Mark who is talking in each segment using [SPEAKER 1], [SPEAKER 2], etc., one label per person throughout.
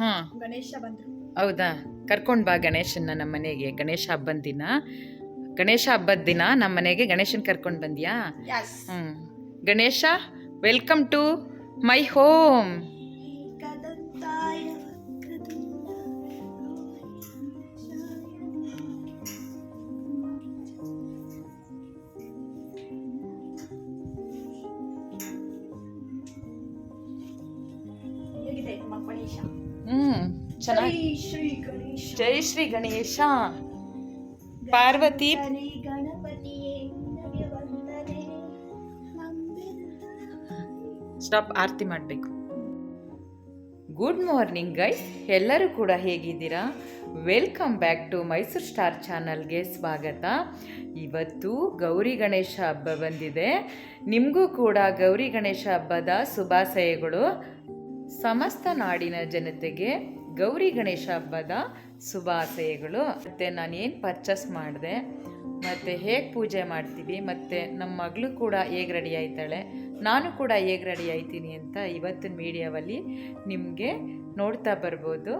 [SPEAKER 1] ಹಾಂ.
[SPEAKER 2] ಗಣೇಶ ಬಂದ್ರು.
[SPEAKER 1] ಹೌದಾ? ಕರ್ಕೊಂಡು ಬಾ ಗಣೇಶನ್ನ ನಮ್ಮ ಮನೆಗೆ. ಗಣೇಶ ಹಬ್ಬದ ದಿನ. ಗಣೇಶ ಹಬ್ಬದ ದಿನ ನಮ್ಮ ಮನೆಗೆ ಗಣೇಶನ್ ಕರ್ಕೊಂಡು ಬಂದ್ಯಾ?
[SPEAKER 2] ಹ್ಮ್.
[SPEAKER 1] ಹ್ಞೂ Ganesha welcome to my home
[SPEAKER 2] Jai Shri Ganesha.
[SPEAKER 1] Parvati. Stop ಆರತಿ ಮಾಡಬೇಕು. ಗುಡ್ ಮಾರ್ನಿಂಗ್ ಗೈಸ್ ಎಲ್ಲರೂ ಕೂಡ ಹೇಗಿದ್ದೀರಾ? Welcome back to Mysuru star ಚಾನಲ್ಗೆ ಸ್ವಾಗತ. ಇವತ್ತು ಗೌರಿ ಗಣೇಶ ಹಬ್ಬ ಬಂದಿದೆ. ನಿಮಗೂ ಕೂಡ ಗೌರಿ ಗಣೇಶ ಹಬ್ಬದ ಶುಭಾಶಯಗಳು. ಸಮಸ್ತ ನಾಡಿನ ಜನತೆಗೆ ಗೌರಿ ಗಣೇಶ ಹಬ್ಬದ ಶುಭಾಶಯಗಳು. ಮತ್ತು ನಾನು ಏನು ಪರ್ಚೇಸ್ ಮಾಡಿದೆ, ಮತ್ತು ಹೇಗೆ ಪೂಜೆ ಮಾಡ್ತೀವಿ, ಮತ್ತು ನಮ್ಮ ಮಗಳು ಕೂಡ ಹೇಗೆ ರೆಡಿ ಆಯ್ತಾಳೆ, ನಾನು ಕೂಡ ಹೇಗೆ ರೆಡಿ ಆಯ್ತೀನಿ ಅಂತ ಇವತ್ತಿನ ವೀಡಿಯೋವಲ್ಲಿ ನಿಮಗೆ ನೋಡ್ತಾ ಬರ್ಬೋದು.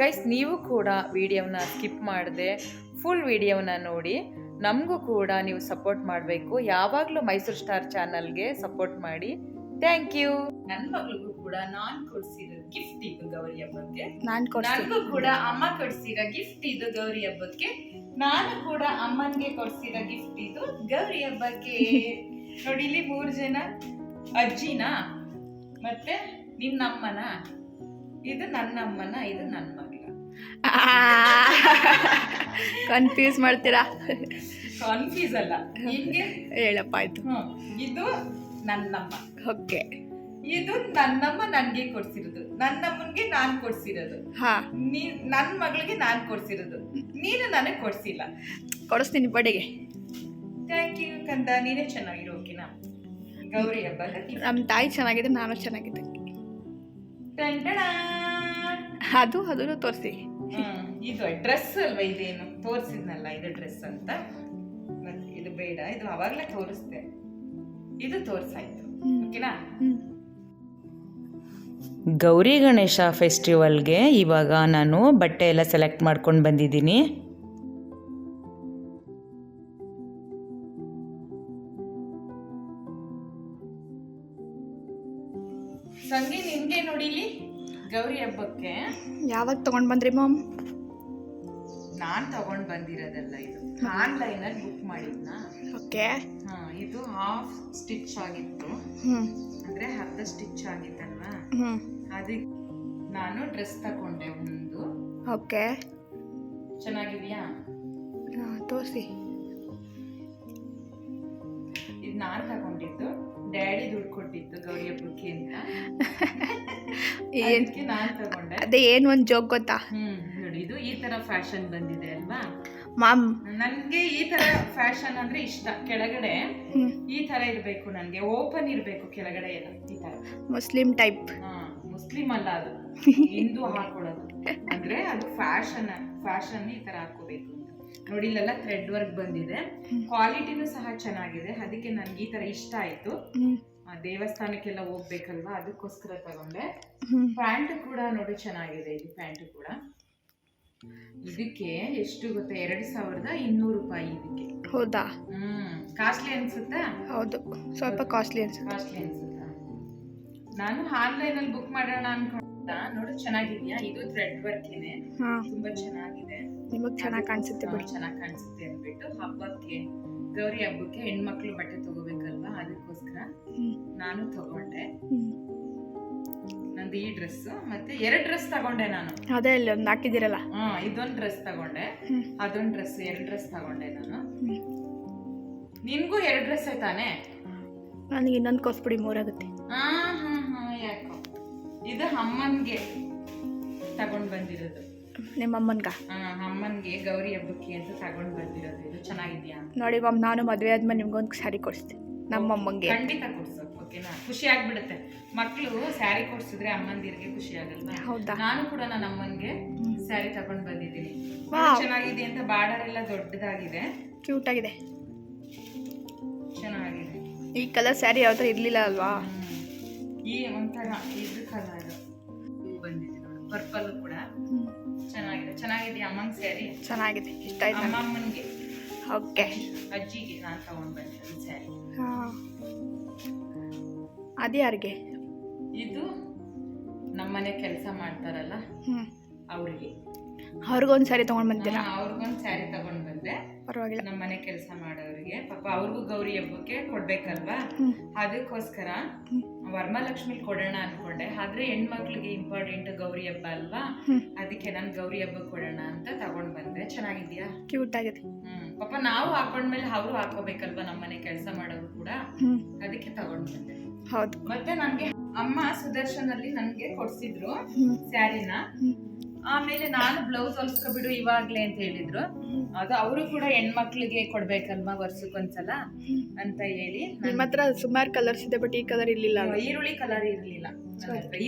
[SPEAKER 1] ಗೈಸ್ ನೀವು ಕೂಡ ವೀಡಿಯೋನ ಸ್ಕಿಪ್ ಮಾಡಿದೆ ಫುಲ್ ವಿಡಿಯೋನ ನೋಡಿ, ನಮಗೂ ಕೂಡ ನೀವು ಸಪೋರ್ಟ್ ಮಾಡಬೇಕು. ಯಾವಾಗಲೂ ಮೈಸೂರು ಸ್ಟಾರ್ ಚಾನಲ್ಗೆ ಸಪೋರ್ಟ್ ಮಾಡಿ. ಥ್ಯಾಂಕ್ ಯು ನನ್ನ ಮಗಳಿಗೂ ಕೂಡ ನಾನು ಕೊಡ್ಸಿರೋ ಗಿಫ್ಟ್ ಇದು ಗೌರಿ ಹಬ್ಬಕ್ಕೆ.
[SPEAKER 2] ನಾನು
[SPEAKER 1] ನನಗೂ ಕೂಡ ಅಮ್ಮ ಕೊಡ್ಸಿರೋ ಗಿಫ್ಟ್ ಇದು ಗೌರಿ ಹಬ್ಬಕ್ಕೆ. ನಾನು ಕೂಡ ಅಮ್ಮನ್ಗೆ ಕೊಡ್ಸಿರೋ ಗಿಫ್ಟ್ ಇದು ಗೌರಿ ಹಬ್ಬಕ್ಕೆ. ನೋಡಿ ಇಲ್ಲಿ ಮೂರು ಜನ ಅಜ್ಜಿನ? ಮತ್ತೆ ನಿನ್ನಮ್ಮನ? ಇದು ನನ್ನಮ್ಮನ? ಇದು ನನ್ನ ಮಗಳ
[SPEAKER 2] ಕನ್ಫ್ಯೂಸ್ ಮಾಡ್ತೀರಾ?
[SPEAKER 1] ಕನ್ಫ್ಯೂಸ್ ಅಲ್ಲ. ನಿಮ್ಗೆ
[SPEAKER 2] ಹೇಳಪ್ಪ ಆಯ್ತು.
[SPEAKER 1] ಇದು ನನ್ನಮ್ಮ.
[SPEAKER 2] ಓಕೆ
[SPEAKER 1] ಇದು ನನ್ನಮ್ಮ ನನ್ಗೆ ಕೊಡ್ಸಿರೋದು. ನನ್ನಮ್ಮನ್ಗೆ ನಾನ್ ಕೊಡ್ಸಿರೋದು.
[SPEAKER 2] ಹಾ.
[SPEAKER 1] ನೀ ನನ್ನ ಮಗಳಿಗೆ ನಾನ್ ಕೊಡ್ಸಿರೋದು. ನೀನು ನನಗೆ ಕೊಡ್ಸಿಲ್ಲ.
[SPEAKER 2] ಕೊಡಿಸ್ತೀನಿ ಬಡಿಗೆ.
[SPEAKER 1] ಥ್ಯಾಂಕ್ ಯು ಕಂದ. ನೀನೇ ಚೆನ್ನಾಗಿರೋ ಓಕೆನಾ? ಗೌರಿ ಹಬ್ಬ
[SPEAKER 2] ನಮ್ಮ ತಾಯಿ ಚೆನ್ನಾಗಿದೆ ನಾನು ಚೆನ್ನಾಗಿದ್ದೆ. ಅದು ಅದನ್ನು ತೋರಿಸಿ.
[SPEAKER 1] ಇದು ಡ್ರೆಸ್ ಅಲ್ವಾ ಇದೇನು? ತೋರಿಸಿದ್ನಲ್ಲ ಇದು ಡ್ರೆಸ್ ಅಂತ? ಇದು ಬೇಡ ಇದು ಅವಾಗಲೇ ತೋರಿಸ್ದೆ. ಇದು ತೋರಿಸಾಯ್ತು. ಓಕೆನಾ? ಗೌರಿ ಗಣೇಶ ಫೆಸ್ಟಿವಲ್ಗೆ ಇವಾಗ ನಾನು ಬಟ್ಟೆ ಎಲ್ಲ ಸೆಲೆಕ್ಟ್ ಮಾಡ್ಕೊಂಡು ಬಂದಿದ್ದೀನಿ. ಸಂಗಿ ನಿಮಗೆ ನೋಡಿಲಿ ಗೌರಿ ಹಬ್ಬಕ್ಕೆ?
[SPEAKER 2] ಯಾವಾಗ ತಗೊಂಡ್ ಬಂದ್ರಿ ಮಾಮ್?
[SPEAKER 1] ನಾನು ತಗೊಂಡ್ ಬಂದಿರೋದಲ್ಲ ಇದು. ಆನ್ಲೈನ್ ಅಲ್ಲಿ ಬುಕ್ ಮಾಡಿದ್ನ.
[SPEAKER 2] ಓಕೆ.
[SPEAKER 1] ಹಾ ಇದು ಹಾಫ್ ಸ್ಟಿಚ್ ಆಗಿತ್ತು.
[SPEAKER 2] ಹ್ಞೂ
[SPEAKER 1] ಅಂದ್ರೆ ಅರ್ಧ ಸ್ಟಿಚ್ ಆಗಿತ್ತಲ್ವಾ
[SPEAKER 2] ಹ್ಞೂ
[SPEAKER 1] ಅದಕ್ಕೆ ನಾನು ಡ್ರೆಸ್ ತಕೊಂಡೆ ಒಂದು.
[SPEAKER 2] ಓಕೆ.
[SPEAKER 1] ಚೆನ್ನಾಗಿದೆಯಾ?
[SPEAKER 2] ತೋರಿಸಿ.
[SPEAKER 1] ಇದು ನಾನು ತಗೊಂಡಿದ್ದು. ಡ್ಯಾಡಿ ದುಡ್ಡು ಕೊಟ್ಟಿತ್ತು ಗೌರಿ ಹಬ್ಬಕ್ಕೆ ಅಂತ. ಅದಕ್ಕೆ ನಾನ್ ತಗೊಂಡೆ.
[SPEAKER 2] ಅದೇ ಏನು ಒಂದು ಜೋಕ್ ಗೊತ್ತಾ?
[SPEAKER 1] ಹ್ಞೂ ನೋಡಿ ಇದು ಈ ತರ ಫ್ಯಾಷನ್ ಬಂದಿದೆ ಅಲ್ವಾ?
[SPEAKER 2] ಮಾಮ್.
[SPEAKER 1] ನನ್ಗೆ ಈ ತರ ಫ್ಯಾಷನ್ ಅಂದ್ರೆ ಇಷ್ಟ. ಕೆಳಗಡೆ ಈ ತರ ಇರಬೇಕು ನನ್ಗೆ. ಓಪನ್ ಇರಬೇಕು ಕೆಳಗಡೆ ಎಲ್ಲ ಈ ತರ
[SPEAKER 2] ಮುಸ್ಲಿಂ ಟೈಪ್.
[SPEAKER 1] ಹಾ ಮುಸ್ಲಿಂ ಅಲ್ಲ ಅದು. ಹಿಂದೂ ಹಾಕೊಳ್ಳೋದು ಅಂದ್ರೆ ಅದು ಫ್ಯಾಷನ್ ಫ್ಯಾಷನ್ ಈ ತರ ಹಾಕೋಬೇಕು ನೋಡಿ ಇಲ್ಲೆಲ್ಲ ಥ್ರೆಡ್ ವರ್ಕ್ ಬಂದಿದೆ. ಕ್ವಾಲಿಟಿನೂ ಸಹ ಚೆನ್ನಾಗಿದೆ. ಅದಕ್ಕೆ ನನ್ಗೆ ಈ ತರ ಇಷ್ಟ ಆಯ್ತು. ದೇವಸ್ಥಾನಕ್ಕೆಲ್ಲ ಹೋಗ್ಬೇಕಲ್ವಾ? ಅದಕ್ಕೋಸ್ಕರ ತಗೊಂಡೆ. ಪ್ಯಾಂಟ್ ಕೂಡ ನೋಡಿ ಚೆನ್ನಾಗಿದೆ ಇದು ಪ್ಯಾಂಟ್ ಕೂಡ. ಇದಕ್ಕೆ ಎಷ್ಟು ಗೊತ್ತಾ? ಎರಡು ಸಾವಿರದ ಇನ್ನೂರು ರೂಪಾಯಿ ಇದಕ್ಕೆ.
[SPEAKER 2] ಹೌದಾ?
[SPEAKER 1] ಹ್ಮ್ ಕಾಸ್ಟ್ಲಿ ಅನ್ಸುತ್ತಾ?
[SPEAKER 2] ಹೌದು ಸ್ವಲ್ಪ ಕಾಸ್ಟ್ಲಿ ಅನ್ಸುತ್ತೆ.
[SPEAKER 1] ಕಾಸ್ಟ್ಲಿ ಅನ್ಸುತ್ತಾ? ನಾನು ಆನ್ಲೈನ್ ಅಲ್ಲಿ ಬುಕ್ ಮಾಡೋಣ ಅನ್ಕೊಂಡ ನೋಡು ಚೆನ್ನಾಗಿದ್ಯಾ? ಇದು ಥ್ರೆಡ್ ವರ್ಕ್
[SPEAKER 2] ಏನೆ?
[SPEAKER 1] ತುಂಬಾ ಚೆನ್ನಾಗಿದೆ.
[SPEAKER 2] ನಿಮಗೆ ಚೆನ್ನಾಗಿ ಕಾಣಿಸುತ್ತೆ ಬಿಡಿ.
[SPEAKER 1] ಚೆನ್ನಾಗಿ ಕಾಣಿಸುತ್ತೆ ಅಂದ್ಬಿಟ್ಟು ಹಬ್ಬಕ್ಕೆ ಗೌರಿ ಹಬ್ಬಕ್ಕೆ ಹೆಣ್ಮಕ್ಳು ಬಟ್ಟೆ ತಗೋಬೇಕಲ್ವಾ? ಅದಕ್ಕೋಸ್ಕರ ನಾನು ತಗೊಂಡೆ. ನಂದು ಈ ಡ್ರೆಸ್ ಮತ್ತೆ ಎರಡು ಡ್ರೆಸ್ ತಗೊಂಡೆ ನಾನು.
[SPEAKER 2] ಅದೇ ಅಲ್ಲಿ ಒಂದು ಹಾಕಿದಿರಲ್ಲ
[SPEAKER 1] ಹಾ ಇದೊಂದು ಡ್ರೆಸ್ ತಗೊಂಡೆ. ಅದೊಂದು ಡ್ರೆಸ್ ಎರಡು ಡ್ರೆಸ್ ತಗೊಂಡೆ ನಾನು. ನಿನ್ಗೂ ಎರಡು ಡ್ರೆಸ್ ತಾನೆ
[SPEAKER 2] ನನಗೆ ಇನ್ನೊಂದು ಕೊಸ್ಬಿಡಿ ಮೂರಾಗುತ್ತೆ
[SPEAKER 1] ಹಾ ಹಾ ಹಾ ಯಾಕೋ. ಇದು ಅಮ್ಮನ್ಗೆ ತಗೊಂಡ್ ಬಂದಿರೋದು.
[SPEAKER 2] ನಿಮ್ಮ ಅಮ್ಮನ್ಗ?
[SPEAKER 1] ಹ ಅಮ್ಮನ್ಗೆ ಗೌರಿ ಹಬ್ಬಕ್ಕೆ ಅಂತ ತಗೊಂಡ್ ಬಂದಿರೋದು. ಇದು ಚೆನ್ನಾಗಿದ್ಯಾ?
[SPEAKER 2] ನೋಡಿ ಮಾಮ್ ನಾನು ಮದುವೆ ಆದ್ಮೇಲೆ ನಿಮ್ಗೊಂದು ಸಾರಿ ಕೊಡಿಸ್ತೀನಿ. ನಮ್ಮ ಅಮ್ಮಂಗೆ.
[SPEAKER 1] ಖಂಡಿತ ಕೊಡ್ಸು. ಓಕೆನಾ ಖುಷಿ ಆಗ್ಬಿಡುತ್ತೆ. ಮಕ್ಕಳು ಸ್ಯಾರಿ ಕೊಡ್ಸಿದ್ರೆ ಅಮ್ಮಂದಿರಿಗೆ ಖುಷಿ ಆಗಲ್ವಾ?
[SPEAKER 2] ಹೌದಾ?
[SPEAKER 1] ನಾನು ಕೂಡ ನನ್ನ ಅಮ್ಮನ್ಗೆ ಸ್ಯಾರಿ ತಗೊಂಡ್ ಬಂದಿದ್ದೀನಿ. ಚೆನ್ನಾಗಿದೆ ಅಂತ ಬಾರ್ಡರ್ ಎಲ್ಲ ದೊಡ್ಡದಾಗಿದೆ.
[SPEAKER 2] ಕ್ಯೂಟ್ ಆಗಿದೆ
[SPEAKER 1] ಚೆನ್ನಾಗಿದೆ.
[SPEAKER 2] ಈ ಕಲರ್ ಸ್ಯಾರಿ ಯಾವ ಥರ ಇರಲಿಲ್ಲ ಅಲ್ವಾ.
[SPEAKER 1] ಈ ಒಂಥರ ಇದು ಕಲರ್. ಬಂದಿದೆ ನೋಡು ಪರ್ಪಲ್ ಕೂಡ. ಚೆನ್ನಾಗಿದೆ. ಚೆನ್ನಾಗಿದೆ ಅಮ್ಮಂಗ್ ಸ್ಯಾರಿ?
[SPEAKER 2] ಚೆನ್ನಾಗಿದೆ. ಇಷ್ಟ ಆಯ್ತು?
[SPEAKER 1] ಅಮ್ಮಮ್ಮನಿಗೆ
[SPEAKER 2] ಓಕೆ.
[SPEAKER 1] ಅಜ್ಜಿಗೆ ನಾನು ತಗೊಂಡ್ ಬಂದೆ ಸ್ಯಾರಿ.
[SPEAKER 2] ಹಾಂ. ಅದು ಯಾರಿಗೆ
[SPEAKER 1] ಇದು ನಮ್ಮನೆ ಕೆಲಸ ಮಾಡ್ತಾರಲ್ಲ
[SPEAKER 2] ಅವರಿಗೆ
[SPEAKER 1] ಅವ್ರಿಗೆ.
[SPEAKER 2] ಅವ್ರಿಗೊಂದು ಸಾರಿ ತೊಗೊಂಡು ಬಂದಿಲ್ಲ
[SPEAKER 1] ಅವ್ರಿಗೊಂದು ಸ್ಯಾರಿ ತಗೊಂಡ್ ಬಂದೆ.
[SPEAKER 2] ಪರವಾಗಿಲ್ಲ.
[SPEAKER 1] ನಮ್ಮನೆ ಕೆಲಸ ಮಾಡೋರಿಗೆ. ಪಾಪ ಅವ್ರಿಗೂ ಗೌರಿ ಹಬ್ಬಕ್ಕೆ ಕೊಡ್ಬೇಕಲ್ವಾ?
[SPEAKER 2] ಹ್ಮ್.
[SPEAKER 1] ಅದಕ್ಕೋಸ್ಕರ ವರ್ಮಲಕ್ಷ್ಮಿ ಕೊಡೋಣ ಅನ್ಕೊಂಡೆ. ಆದ್ರೆ ಹೆಣ್ಮಕ್ಳಿಗೆ ಇಂಪಾರ್ಟೆಂಟ್ ಗೌರಿ ಹಬ್ಬ ಅಲ್ವಾ?
[SPEAKER 2] ಹ್ಮ್.
[SPEAKER 1] ಅದಕ್ಕೆ ನಾನು ಗೌರಿ ಹಬ್ಬ ಕೊಡೋಣ ಅಂತ ತಗೊಂಡ್ ಬಂದೆ. ಚೆನ್ನಾಗಿದ್ಯಾ
[SPEAKER 2] ಕ್ಯೂಟ್ ಆಗಿದೆ.
[SPEAKER 1] ಹ್ಮ್. ಪಾಪ ನಾವು ಹಾಕೊಂಡ್ಮೇಲೆ ಅವರು ಹಾಕೋಬೇಕಲ್ವಾ ನಮ್ಮನೆ ಕೆಲಸ ಮಾಡೋರು ಕೂಡ?
[SPEAKER 2] ಹ್ಞೂ
[SPEAKER 1] ಅದಕ್ಕೆ ತಗೊಂಡ್ ಬಂದೆ.
[SPEAKER 2] ಹೌದು.
[SPEAKER 1] ಮತ್ತೆ ನನ್ಗೆ ಅಮ್ಮ ಸುದರ್ಶನ್ ಅಲ್ಲಿ ನನ್ಗೆ ಕೊಡ್ಸಿದ್ರು ಸ್ಯಾರಿನ. ಆಮೇಲೆ ನಾನು ಬ್ಲೌಸ್ ಹೊಲ್ಸ್ಕೊಬಿಡು ಇವಾಗ್ಲೇ ಅಂತ ಹೇಳಿದ್ರು. ಅದು ಅವರು ಕೂಡ ಹೆಣ್ಮಕ್ಳಿಗೆ ಕೊಡ್ಬೇಕಲ್ವಾ ವರ್ಷಕ್ಕೊಂದ್ಸಲ ಅಂತ ಹೇಳಿ
[SPEAKER 2] ನಿಮ್ಮ ಹತ್ರ ಸುಮಾರು ಕಲರ್ಸ್ ಇದೆ ಬಟ್ ಈ ಕಲರ್ ಇರ್ಲಿಲ್ಲ
[SPEAKER 1] ಈರುಳ್ಳಿ ಕಲರ್ ಇರ್ಲಿಲ್ಲ.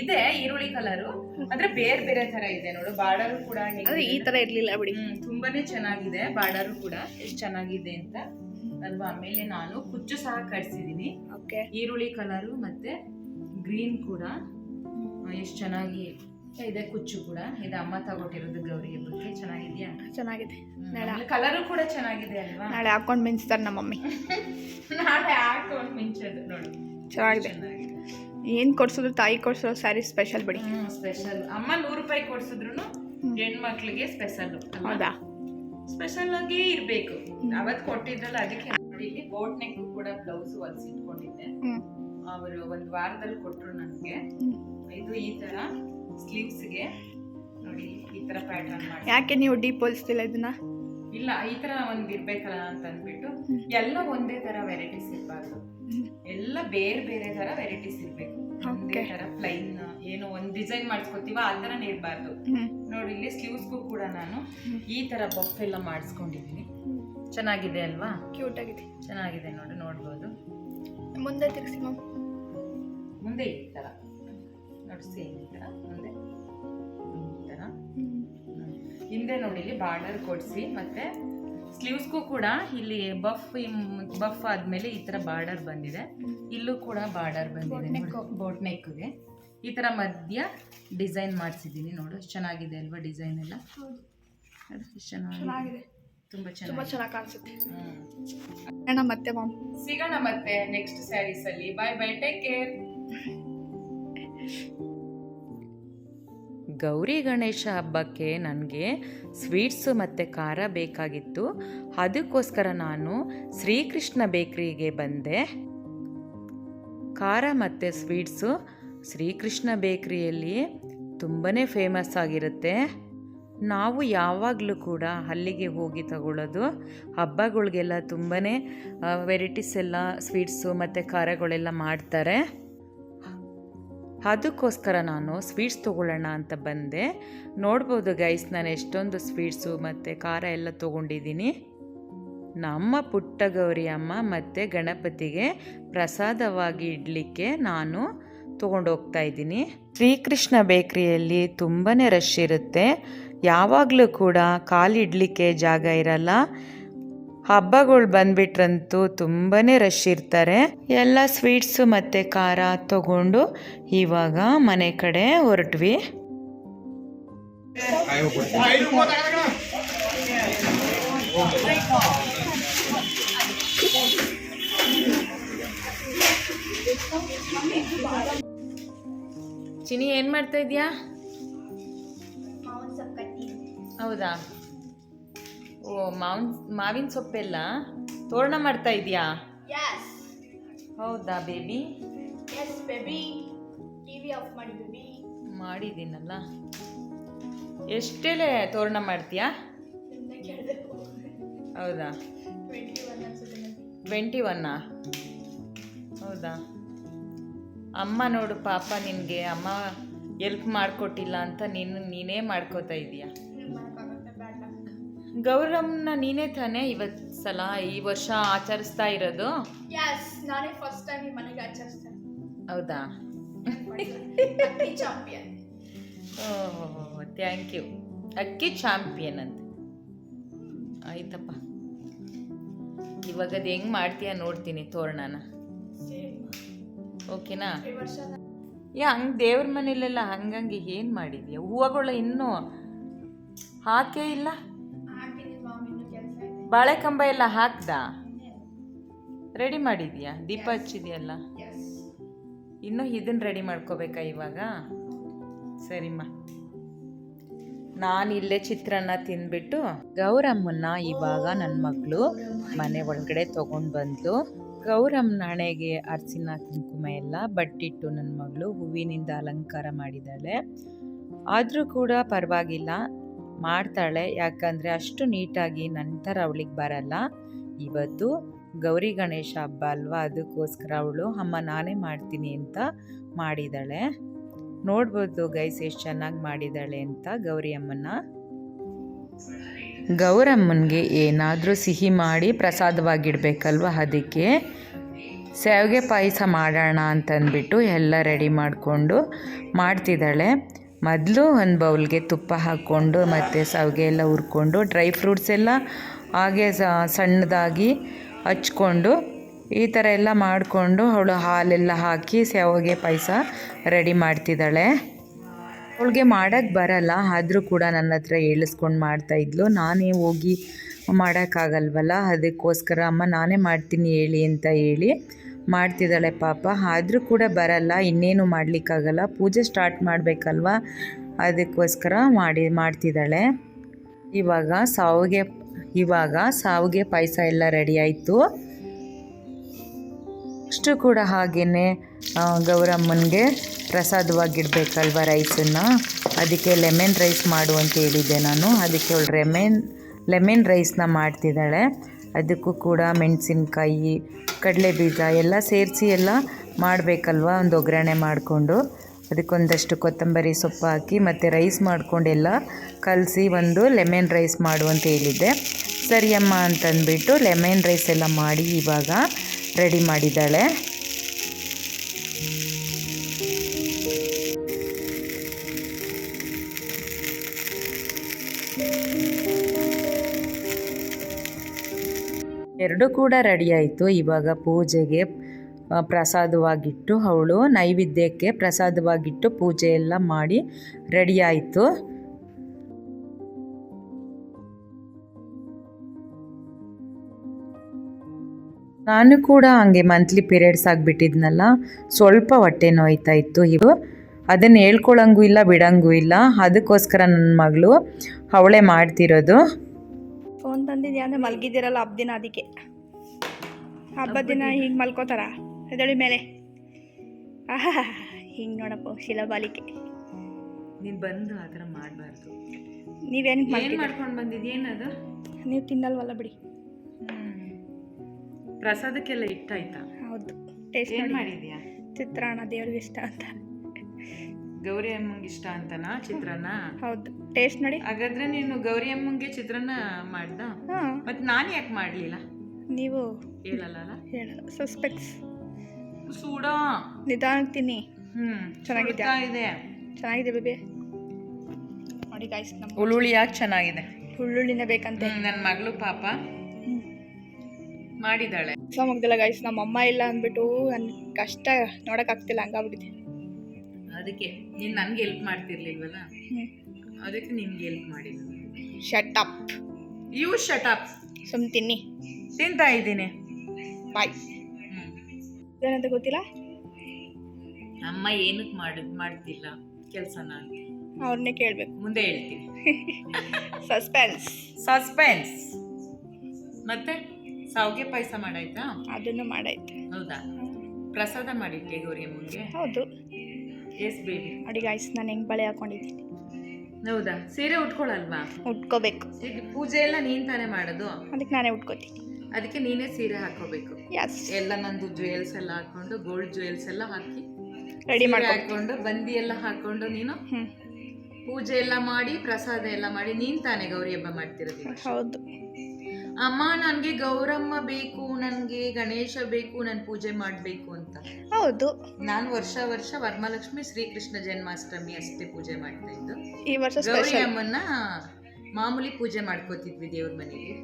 [SPEAKER 1] ಇದೆ ಈರುಳ್ಳಿ ಕಲರು ಅಂದ್ರೆ ಬೇರೆ ಬೇರೆ ತರ ಇದೆ ನೋಡು ಬಾರ್ಡರ್ ಕೂಡ
[SPEAKER 2] ಈ ತರ ಇರ್ಲಿಲ್ಲ ಬಿಡಿ.
[SPEAKER 1] ತುಂಬಾನೇ ಚೆನ್ನಾಗಿದೆ ಬಾರ್ಡರ್ ಕೂಡ ಎಷ್ಟು ಚೆನ್ನಾಗಿದೆ ಅಂತ. ಅಲ್ವಾ? ಆಮೇಲೆ ನಾನು ಕುಚ್ಚು ಸಹ ಕಟ್ಸಿದೀನಿ. ಈರುಳ್ಳಿ ಕಲರು ಮತ್ತೆ ಗ್ರೀನ್ ಕೂಡ. ಎಷ್ಟು ಚೆನ್ನಾಗಿ ಇದೆ ಕುಚ್ಚು ಕೂಡ. ಇದೆ ಅಮ್ಮ ತಗೊಟ್ಟಿರೋದು ಗೌರಿ ಹಬ್ಬಕ್ಕೆ ಚೆನ್ನಾಗಿದ್ಯಾ?
[SPEAKER 2] ಚೆನ್ನಾಗಿದೆ. ನಾಳೆ
[SPEAKER 1] ಕಲರು ಕೂಡ ಚೆನ್ನಾಗಿದೆ ಅಲ್ವಾ?
[SPEAKER 2] ನಾಳೆ ಹಾಕೊಂಡು ಮಿಂಚ್ತಾರೆ ನಮ್ಮ ಮಮ್ಮಿ
[SPEAKER 1] ನಾಳೆ ಹಾಕೊಂಡು ಮಿಂಚೋದು ನೋಡಿ.
[SPEAKER 2] ಚೆನ್ನಾಗಿದೆ.
[SPEAKER 1] ಚೆನ್ನಾಗಿದೆ.
[SPEAKER 2] ಏನು ಕೊಡ್ಸಿದ್ರು ತಾಯಿ ಕೊಡ್ಸಿರೋ ಸ್ಯಾರಿ ಸ್ಪೆಷಲ್ ಬಿಡಿ.
[SPEAKER 1] ಸ್ಪೆಷಲ್ ಅಮ್ಮ ನೂರು ರೂಪಾಯಿ ಕೊಡ್ಸಿದ್ರು ಹೆಣ್ಮಕ್ಳಿಗೆ ಸ್ಪೆಷಲ್
[SPEAKER 2] ಹೌದಾ?
[SPEAKER 1] ಸ್ಪೆಷಲ್ ಆಗಿ ಇರ್ಬೇಕು. ಅವತ್ ಕೊಟ್ಟಿದ್ರಲ್ಲ ಅದಕ್ಕೆ ನೋಡಿ ಇಲ್ಲಿ ಬೋಟ್ ನೆಕ್ ಕೂಡ ಬ್ಲೌಸ್ ಹೊಲ್ಸಿ ಇಟ್ಕೊಂಡಿದ್ದೆ. ಅವರು ಒಂದ್ ವಾರದಲ್ಲಿ ಕೊಟ್ರು ನನಗೆ. ಇದು ಈ ತರ ಸ್ಲೀವ್ಸ್ಗೆ ನೋಡಿ ಈ ತರ ಪ್ಯಾಟರ್ನ್ ಮಾಡಿ
[SPEAKER 2] ಯಾಕೆ ನೀವು ಡೀಪ್ ಹೊಲಿಸ್ತಿಲ್ಲ ಇದನ್ನ?
[SPEAKER 1] ಇಲ್ಲ ಈ ತರ ಒಂದ್ ಇರ್ಬೇಕಲ್ಲ ಅಂತ ಅಂದ್ಬಿಟ್ಟು ಎಲ್ಲ ಒಂದೇ ತರ ವೆರೈಟೀಸ್ ಇರಬಾರ್ದು. ಎಲ್ಲ ಬೇರೆ ಬೇರೆ ತರ ವೆರೈಟೀಸ್ ಇರ್ಬೇಕು. ತರ ಪ್ಲೈನ್ ಏನು ಒಂದ್ ಡಿಸೈನ್ ಮಾಡಿಸ್ಕೊತೀವ ಆ ಥರನೇ ಇರಬಾರ್ದು ನೋಡಿ ಇಲ್ಲಿ ಸ್ಲೀವ್ಸ್ಗೂ ಕೂಡ ನಾನು ಈ ತರ ಬಫ್ ಎಲ್ಲ ಮಾಡಿಸ್ಕೊಂಡಿದ್ದೀನಿ. ಚೆನ್ನಾಗಿದೆ ಅಲ್ವಾ?
[SPEAKER 2] ಕ್ಯೂಟ್ ಆಗಿದೆ.
[SPEAKER 1] ಚೆನ್ನಾಗಿದೆ ನೋಡಿ ನೋಡ್ಬೋದು.
[SPEAKER 2] ಮುಂದೆ ತಿರ್ಗಿಸಿ ಮ್ಯಾಮ್
[SPEAKER 1] ಮುಂದೆ ಈ ತರ. ನೋಡಿ ಸೇಮ್ ಈ ತರ. ಮುಂದೆ ಈ ತರ. ಹಿಂದೆ ನೋಡಿ ಇಲ್ಲಿ ಬಾರ್ಡರ್ ಕೊಡಿಸಿ ಮತ್ತೆ ಸ್ಲೀವ್ಸ್ಗೂ ಕೂಡ ಇಲ್ಲಿ ಬಫ್ ಬಫ್ ಆದ್ಮೇಲೆ ಈ ತರ ಬಾರ್ಡರ್ ಬಂದಿದೆ. ಇಲ್ಲೂ ಕೂಡ ಬಾರ್ಡರ್ ಬಂದಿದೆ ಬೋಟ್ ನೆಕ್ಗೆ ಈ ತರ ಮಧ್ಯ ಡಿಸೈನ್ ಮಾಡಿಸಿದ್ದೀನಿ ನೋಡು. ಚೆನ್ನಾಗಿದೆ ಅಲ್ವಾ ಡಿಸೈನ್ ಎಲ್ಲ? ಚೆನ್ನಾಗಿದೆ. ತುಂಬಾ ಚೆನ್ನಾಗಿ
[SPEAKER 2] ಕಾಣಿಸುತ್ತೆ. ಅಣ್ಣ ಮತ್ತೆ
[SPEAKER 1] ಸಿಗೋಣ ಮತ್ತೆ ನೆಕ್ಸ್ಟ್ ಸ್ಯಾರೀಸ್ ಅಲ್ಲಿ. Bye bye take care Gauri Ganesha ಹಬ್ಬಕ್ಕೆ ನನಗೆ ಸ್ವೀಟ್ಸು ಮತ್ತು ಖಾರ ಬೇಕಾಗಿತ್ತು. ಅದಕ್ಕೋಸ್ಕರ ನಾನು ಶ್ರೀಕೃಷ್ಣ ಬೇಕ್ರಿಗೆ ಬಂದೆ. ಖಾರ ಮತ್ತು ಸ್ವೀಟ್ಸು ಶ್ರೀಕೃಷ್ಣ ಬೇಕ್ರಿಯಲ್ಲಿ ತುಂಬಾ ಫೇಮಸ್ ಆಗಿರುತ್ತೆ. ನಾವು ಯಾವಾಗಲೂ ಕೂಡ ಅಲ್ಲಿಗೆ ಹೋಗಿ ತಗೊಳ್ಳೋದು. ಹಬ್ಬಗಳಿಗೆಲ್ಲ ತುಂಬಾ ವೆರೈಟೀಸ್ ಎಲ್ಲ ಸ್ವೀಟ್ಸು ಮತ್ತು ಖಾರಗಳೆಲ್ಲ ಮಾಡ್ತಾರೆ. ಅದಕ್ಕೋಸ್ಕರ ನಾನು ಸ್ವೀಟ್ಸ್ ತೊಗೊಳ್ಳೋಣ ಅಂತ ಬಂದೆ. ನೋಡ್ಬೋದು ಗೈಸ್ ನಾನು ಎಷ್ಟೊಂದು ಸ್ವೀಟ್ಸು ಮತ್ತು ಖಾರ ಎಲ್ಲ ತೊಗೊಂಡಿದ್ದೀನಿ. ನಮ್ಮ ಪುಟ್ಟ ಗೌರಿ ಅಮ್ಮ ಮತ್ತು ಗಣಪತಿಗೆ ಪ್ರಸಾದವಾಗಿ ಇಡಲಿಕ್ಕೆ ನಾನು ತೊಗೊಂಡೋಗ್ತಾ ಇದ್ದೀನಿ. ಶ್ರೀಕೃಷ್ಣ ಬೇಕ್ರಿಯಲ್ಲಿ ತುಂಬಾ ರಶ್ ಇರುತ್ತೆ. ಯಾವಾಗಲೂ ಕೂಡ ಕಾಲಿಡಲಿಕ್ಕೆ ಜಾಗ ಇರಲ್ಲ. ಹಬ್ಬಗಳು ಬಂದ್ಬಿಟ್ರಂತೂ ತುಂಬಾ ರಶ್ ಇರ್ತಾರೆ. ಎಲ್ಲ ಸ್ವೀಟ್ಸು ಮತ್ತು ಖಾರ ತಗೊಂಡು ಇವಾಗ ಮನೆ ಕಡೆ ಹೊರಟ್ವಿ. ಚಿನಿ ಏನು ಮಾಡ್ತಾ ಇದೀಯಾ? ಹೌದಾ? ಓ ಮಾವಿನ ಮಾವಿನ ಸೊಪ್ಪೆಲ್ಲ ತೋರಣ ಮಾಡ್ತಾ ಇದೆಯಾ? ಹೌದಾ baby?
[SPEAKER 2] Yes baby. TV off ಮಾಡಿ ಬೇಬಿ.
[SPEAKER 1] ಮಾಡಿದ್ದೀನಲ್ಲ. ಎಷ್ಟೆಲೆ ತೋರಣ ಮಾಡ್ತೀಯಾ? ಹೌದಾ? ಟ್ವೆಂಟಿ ಒನ್ನಾ ಹೌದಾ? ಅಮ್ಮ ನೋಡು ಪಾಪ ನಿನಗೆ ಅಮ್ಮ ಎಲ್ಪ್ ಮಾಡಿಕೊಟ್ಟಿಲ್ಲ ಅಂತ ನೀನು ನೀನೇ ಮಾಡ್ಕೋತಾ ಇದೀಯ ಗೌರಮ್ನ ನೀನೇ ತಾನೇ ಇವತ್ ಸಲ ಈ ವರ್ಷ ಆಚರಿಸ್ತಾ ಇರೋದು?
[SPEAKER 2] ಯಸ್ ನಾನೇ ಫಸ್ಟ್ ಟೈಮ್ ಮನೆಗೆ ಆಚರಿಸ್ತೇನೆ
[SPEAKER 1] ಹೌದಾ?
[SPEAKER 2] ಚಾಂಪಿಯನ್
[SPEAKER 1] ಓಹ್ ಥ್ಯಾಂಕ್ ಯು ಅಕ್ಕಿ ಚಾಂಪಿಯನ್ ಅಂತ. ಆಯ್ತಪ್ಪ. ಇವಾಗ ಅದು ಹೆಂಗ್ ಮಾಡ್ತೀಯ ನೋಡ್ತೀನಿ ತೋರಣನ. ಓಕೆನಾ ಯಾ ಹಂಗೆ ದೇವ್ರ ಮನೇಲೆಲ್ಲ ಹಂಗಂಗೆ ಏನು ಮಾಡಿದ್ಯಾ? ಹೂವುಗಳು ಇನ್ನೂ ಹಾಕೇ ಇಲ್ಲ? ಬಾಳೆಕಂಬ ಎಲ್ಲ ಹಾಕ್ದ? ರೆಡಿ ಮಾಡಿದ್ಯಾ? ದೀಪ ಹಚ್ಚಿದ್ಯಲ್ಲ? ಇನ್ನೂ ಇದನ್ನ ರೆಡಿ ಮಾಡ್ಕೋಬೇಕಾ ಇವಾಗ? ಸರಿಮ್ಮ ನಾನು ಇಲ್ಲೇ ಚಿತ್ರಾನ್ನ ತಿಂದ್ಬಿಟ್ಟು ಗೌರಮ್ಮನ್ನ ಇವಾಗ ನನ್ನ ಮಗಳು ಮನೆ ಒಳಗಡೆ ತೊಗೊಂಡು ಬಂದ್ಲು. ಗೌರಮ್ಮನ ಹಣೆಗೆ ಅರ್ಸಿನ ಕುಂಕುಮ ಎಲ್ಲ ಬಟ್ಟಿಟ್ಟು ನನ್ನ ಮಗಳು ಹೂವಿನಿಂದ ಅಲಂಕಾರ ಮಾಡಿದ್ದಾಳೆ ಆದರೂ ಕೂಡ ಪರವಾಗಿಲ್ಲ. ಮಾಡ್ತಾಳೆ. ಯಾಕಂದರೆ ಅಷ್ಟು ನೀಟಾಗಿ ನಂತರ ಅವಳಿಗೆ ಬರಲ್ಲ. ಇವತ್ತು ಗೌರಿ ಗಣೇಶ ಹಬ್ಬ ಅಲ್ವಾ? ಅದಕ್ಕೋಸ್ಕರ ಅವಳು, ಅಮ್ಮ, ನಾನೇ ಮಾಡ್ತೀನಿ ಅಂತ ಮಾಡಿದ್ದಾಳೆ ನೋಡ್ಬೋದು ಗೈಸ್ ಎಷ್ಟು ಚೆನ್ನಾಗಿ ಮಾಡಿದ್ದಾಳೆ ಅಂತ ಗೌರಿ ಅಮ್ಮನ ಗೌರಮ್ಮನಿಗೆ ಏನಾದರೂ ಸಿಹಿ ಮಾಡಿ ಪ್ರಸಾದವಾಗಿಡಬೇಕಲ್ವ ಅದಕ್ಕೆ? ಶಾವಿಗೆ ಪಾಯಸ ಮಾಡೋಣ ಅಂತಂದ್ಬಿಟ್ಟು ಎಲ್ಲ ರೆಡಿ ಮಾಡಿಕೊಂಡು ಮಾಡ್ತಿದ್ದಾಳೆ. ಮೊದಲು ಒಂದು ಬೌಲ್ಗೆ ತುಪ್ಪ ಹಾಕ್ಕೊಂಡು ಮತ್ತು ಶಾವ್ಗೆ ಎಲ್ಲ ಹುರ್ಕೊಂಡು ಡ್ರೈ ಫ್ರೂಟ್ಸ್ ಎಲ್ಲ ಹಾಗೆ ಸಣ್ಣದಾಗಿ ಹಚ್ಕೊಂಡು ಈ ಥರ ಎಲ್ಲ ಮಾಡಿಕೊಂಡು ಅವಳು ಹಾಲೆಲ್ಲ ಹಾಕಿ ಶಾವಿಗೆ ಪಾಯಸ ರೆಡಿ ಮಾಡ್ತಿದ್ದಾಳೆ. ಅವಳಿಗೆ ಮಾಡೋಕ್ಕೆ ಬರಲ್ಲ, ಆದರೂ ಕೂಡ ನನ್ನ ಹತ್ರ ಹೇಳಿಸ್ಕೊಂಡು ಮಾಡ್ತಾಯಿದ್ಲು ನಾನೇ ಹೋಗಿ ಮಾಡೋಕ್ಕಾಗಲ್ವಲ್ಲ ಅದಕ್ಕೋಸ್ಕರ ಅಮ್ಮ ನಾನೇ ಮಾಡ್ತೀನಿ ಹೇಳಿ ಅಂತ ಹೇಳಿ ಮಾಡ್ತಿದ್ದಾಳೆ ಪಾಪ. ಆದರೂ ಕೂಡ ಬರಲ್ಲ, ಇನ್ನೇನು ಮಾಡಲಿಕ್ಕಾಗಲ್ಲ. ಪೂಜೆ ಸ್ಟಾರ್ಟ್ ಮಾಡಬೇಕಲ್ವ? ಅದಕ್ಕೋಸ್ಕರ ಮಾಡಿ, ಮಾಡ್ತಿದ್ದಾಳೆ. ಇವಾಗ ಸಾವಿಗೆ ಇವಾಗ ಸಾವಿಗೆ ಪಾಯಸ ಎಲ್ಲ ರೆಡಿ ಆಯಿತು. ಅಷ್ಟು ಕೂಡ ಹಾಗೆಯೇ ಗೌರಮ್ಮನಿಗೆ ಪ್ರಸಾದವಾಗಿಡ್ಬೇಕಲ್ವ ರೈಸನ್ನು ಅದಕ್ಕೆ ಲೆಮನ್ ರೈಸ್ ಮಾಡು ಅಂತ ಹೇಳಿದ್ದೆ ನಾನು. ಅದಕ್ಕೆ ಅವಳು ಲೆಮೆನ್ ಲೆಮನ್ ರೈಸ್ನ ಮಾಡ್ತಿದ್ದಾಳೆ. ಅದಕ್ಕೂ ಕೂಡ ಮೆಣಸಿನ್ಕಾಯಿ ಕಡಲೆ ಬೀಜ ಎಲ್ಲ ಸೇರಿಸಿ ಎಲ್ಲ ಮಾಡಬೇಕಲ್ವ ಒಂದು ಒಗ್ಗರಣೆ ಮಾಡಿಕೊಂಡು. ಅದಕ್ಕೊಂದಷ್ಟು ಕೊತ್ತಂಬರಿ ಸೊಪ್ಪು ಹಾಕಿ ಮತ್ತು ರೈಸ್ ಮಾಡಿಕೊಂಡೆಲ್ಲ ಕಲಸಿ ಒಂದು ಲೆಮನ್ ರೈಸ್ ಮಾಡು ಅಂತ ಹೇಳಿದ್ದೆ. ಸರಿಯಮ್ಮ ಅಂತಂದ್ಬಿಟ್ಟು ಲೆಮನ್ ರೈಸ್ ಎಲ್ಲ ಮಾಡಿ ಇವಾಗ ರೆಡಿ ಮಾಡಿದ್ದಾಳೆ. ಎರಡು ಕೂಡ ರೆಡಿಯಾಯಿತು ಇವಾಗ ಪೂಜೆಗೆ ಪ್ರಸಾದವಾಗಿಟ್ಟು ಅವಳು ನೈವೇದ್ಯಕ್ಕೆ ಪ್ರಸಾದವಾಗಿಟ್ಟು ಪೂಜೆ ಎಲ್ಲ ಮಾಡಿ ರೆಡಿ ಆಯಿತು. ನಾನು ಕೂಡ ಹಂಗೆ ಮಂತ್ಲಿ ಪೀರಿಯಡ್ಸ್ ಆಗಿಬಿಟ್ಟಿದ್ನಲ್ಲ, ಸ್ವಲ್ಪ ಹೊಟ್ಟೆ ನೋಯ್ತಾ ಇತ್ತು. ಇವು ಅದನ್ನು ಹೇಳ್ಕೊಳಂಗೂ ಇಲ್ಲ, ಬಿಡಂಗೂ ಇಲ್ಲ. ಅದಕ್ಕೋಸ್ಕರ ನನ್ನ ಮಗಳು ಅವಳೇ ಮಾಡ್ತಿರೋದು.
[SPEAKER 2] ಫೋನ್ ತಂದಿದ್ಯಾ ಅಂದರೆ ಮಲಗಿದ್ದೀರಲ್ಲ ಹಬ್ಬ ದಿನ ಅದಕ್ಕೆ. ಹಬ್ಬದ ದಿನ ಹಿಂಗೆ ಮಲ್ಕೋತಾರ? ಎದಳಿ ಮೇಲೆ. ಆಹಾ ಹಿಂಗೆ ನೋಡಪ್ಪ ಶಿಲಾಬಾಲಿಕೆ
[SPEAKER 1] ನೀನು ಬಂದು ಆ ಥರ ಮಾಡಬಾರ್ದು.
[SPEAKER 2] ನೀವೇನು
[SPEAKER 1] ಮಾಡ್ಕೊಂಡು ಬಂದಿದ್ಯೇನದು
[SPEAKER 2] ನೀವು ತಿನ್ನಲ್ವಲ್ಲ ಬಿಡಿ.
[SPEAKER 1] ಪ್ರಸಾದಕ್ಕೆಲ್ಲ ಇಟ್ಟಾಯ್ತಾ
[SPEAKER 2] ಹೌದು. ಟೇಸ್ಟ್
[SPEAKER 1] ಏನು
[SPEAKER 2] ಮಾಡಿ
[SPEAKER 1] ಮಾಡಿದ್ಯಾ?
[SPEAKER 2] ಚಿತ್ರಾನ್ನ ದೇವ್ರಿಗೆ ಇಷ್ಟ ಅಂತ.
[SPEAKER 1] ಗೌರಿ ಅಮ್ಮಂಗೆ ಇಷ್ಟ ಅಂತನಾ ಚಿತ್ರಾನ್ನ?
[SPEAKER 2] ಹೌದು. ಟೇಸ್ಟ್ ನೋಡಿ.
[SPEAKER 1] ಹಾಗಾದ್ರೆ ನೀನು ಗೌರಿ ಅಮ್ಮಂಗೆ ಚಿತ್ರಾನ್ನ ಮಾಡ್ದ?
[SPEAKER 2] ಹಾಂ.
[SPEAKER 1] ಮತ್ತೆ ನಾನು ಯಾಕೆ ಮಾಡಲಿಲ್ಲ?
[SPEAKER 2] ನೀವು?
[SPEAKER 1] ಹೇಳಲ್ಲ
[SPEAKER 2] ಹೇಳಲ್ಲ ಸಸ್ಪೆಕ್ಸ್
[SPEAKER 1] ಸೂಡ?
[SPEAKER 2] ನಿಧಾನ ತಿನ್ನಿ
[SPEAKER 1] ಹ್ಮ್.
[SPEAKER 2] ಚೆನ್ನಾಗಿದ್ಯಾ?
[SPEAKER 1] ಸುಡ್ತಾ ಇದೆ.
[SPEAKER 2] ಚೆನ್ನಾಗಿದೆ ಬೇಬಿ. ನೋಡಿ ಗಾಯ್ಸ್ ನಮ್ಮ
[SPEAKER 1] ಹುಳುಳಿ ಯಾಕೆ ಚೆನ್ನಾಗಿದೆ?
[SPEAKER 2] ಹುಳ್ಳುಳ್ಳಿನೇ ಬೇಕಂತ.
[SPEAKER 1] ನನ್ನ ಮಗಳು ಪಾಪ. ಮಾಡಿದಾಳೆ
[SPEAKER 2] ಸೊ ಮುಗ್ದಿಲ್ಲ ಗೈಸ್ ನಮ್ಮ ಅಮ್ಮ ಇಲ್ಲ ಅಂದ್ಬಿಟ್ಟು ನನ್ನ ಕಷ್ಟ ನೋಡೋಕ್ಕಾಗ್ತಿಲ್ಲ ಹಂಗಾಗ್ಬಿಟ್ಟಿದೆ.
[SPEAKER 1] ಅದಕ್ಕೆ ನೀನು ನನಗೆ ಹೆಲ್ಪ್ ಮಾಡ್ತಿರ್ಲಿಲ್ವಲ್ಲ? ಅದಕ್ಕೆ ನಿನ್ಗೆ ಹೆಲ್ಪ್ ಮಾಡಿ
[SPEAKER 2] shut up
[SPEAKER 1] you shut up
[SPEAKER 2] ಸುಮ್ ತಿನ್ನಿ.
[SPEAKER 1] ತಿಂತಾ ಇದ್ದೀನಿ.
[SPEAKER 2] ಬಾಯ್ ಏನಂತ ಗೊತ್ತಿಲ್ಲ?
[SPEAKER 1] ಅಮ್ಮ ಏನಕ್ಕೆ ಮಾಡ್ ಮಾಡ್ತಿಲ್ಲ ಕೆಲಸನ ಅಂತ
[SPEAKER 2] ಅವ್ರನ್ನೇ ಕೇಳಬೇಕು.
[SPEAKER 1] ಮುಂದೆ ಹೇಳ್ತೀನಿ.
[SPEAKER 2] ಸಸ್ಪೆನ್ಸ್
[SPEAKER 1] ಸಸ್ಪೆನ್ಸ್ ಮತ್ತೆ ಸಾವಿಗೆ ಪಾಯಸ ಮಾಡಾಯ್ತಾ?
[SPEAKER 2] ಅದನ್ನು ಮಾಡಾಯ್ತು.
[SPEAKER 1] ಹೌದಾ? ಪ್ರಸಾದ ಮಾಡಿದ್ದೆ ಗೌರಿ ಮುಂದೆ
[SPEAKER 2] ಹೌದು.
[SPEAKER 1] ಎಸ್ ಬೇಬಿ
[SPEAKER 2] ನೋಡಿ ಗಾಯ್ಸ್ ನಾನು ಹೆಂಗೆ ಬಳೆ ಹಾಕೊಂಡಿದ್ದೀನಿ.
[SPEAKER 1] ಹೌದಾ? ಸೀರೆ ಉಟ್ಕೊಳ್ಳಲ್ವಾ
[SPEAKER 2] ಉಟ್ಕೋಬೇಕು.
[SPEAKER 1] ಈಗ ಪೂಜೆ ಎಲ್ಲ ನೀನ್ ತಾನೇ ಮಾಡೋದು?
[SPEAKER 2] ಅದಕ್ಕೆ ನಾನೇ ಉಟ್ಕೋತೀನಿ.
[SPEAKER 1] ಅದಕ್ಕೆ ನೀನೇ ಸೀರೆ ಹಾಕೋಬೇಕು.
[SPEAKER 2] ಎಸ್
[SPEAKER 1] ಎಲ್ಲ ನಂದು ಜ್ಯುವೆಲ್ಸ್ ಎಲ್ಲ ಹಾಕೊಂಡು ಗೋಲ್ಡ್ ಜ್ಯುವೆಲ್ಸ್ ಎಲ್ಲ ಹಾಕಿ
[SPEAKER 2] ರೆಡಿ ಮಾಡಿ
[SPEAKER 1] ಹಾಕೊಂಡು ಬಂದಿ ಎಲ್ಲ ಹಾಕೊಂಡು ನೀನು
[SPEAKER 2] ಹ್ಞೂ
[SPEAKER 1] ಪೂಜೆ ಎಲ್ಲ ಮಾಡಿ ಪ್ರಸಾದ ಎಲ್ಲ ಮಾಡಿ ನೀನ್ ತಾನೇ ಗೌರಿ ಹಬ್ಬ ಮಾಡ್ತಿರೋದು
[SPEAKER 2] ಹೌದು.
[SPEAKER 1] ಅಮ್ಮ ನನಗೆ ಗೌರಮ್ಮ ಬೇಕು ನನಗೆ ಗಣೇಶ ಬೇಕು ನಾನು ಪೂಜೆ ಮಾಡಬೇಕು ಅಂತ.
[SPEAKER 2] ಹೌದು.
[SPEAKER 1] ನಾನು ವರ್ಷ ವರ್ಷ ವರಮಹಾಲಕ್ಷ್ಮಿ ಶ್ರೀಕೃಷ್ಣ ಜನ್ಮಾಷ್ಟಮಿ ಅಷ್ಟೇ ಪೂಜೆ ಮಾಡ್ತಾ ಇದ್ದು.
[SPEAKER 2] ಈ ವರ್ಷ
[SPEAKER 1] ಗೌರಿ
[SPEAKER 2] ಸ್ಪೆಷಲ್
[SPEAKER 1] ಅಮ್ಮನ್ನ ಮಾಮೂಲಿ ಪೂಜೆ ಮಾಡ್ಕೋತಿದ್ವಿ ದೇವ್ರ ಮನೆಗೆ.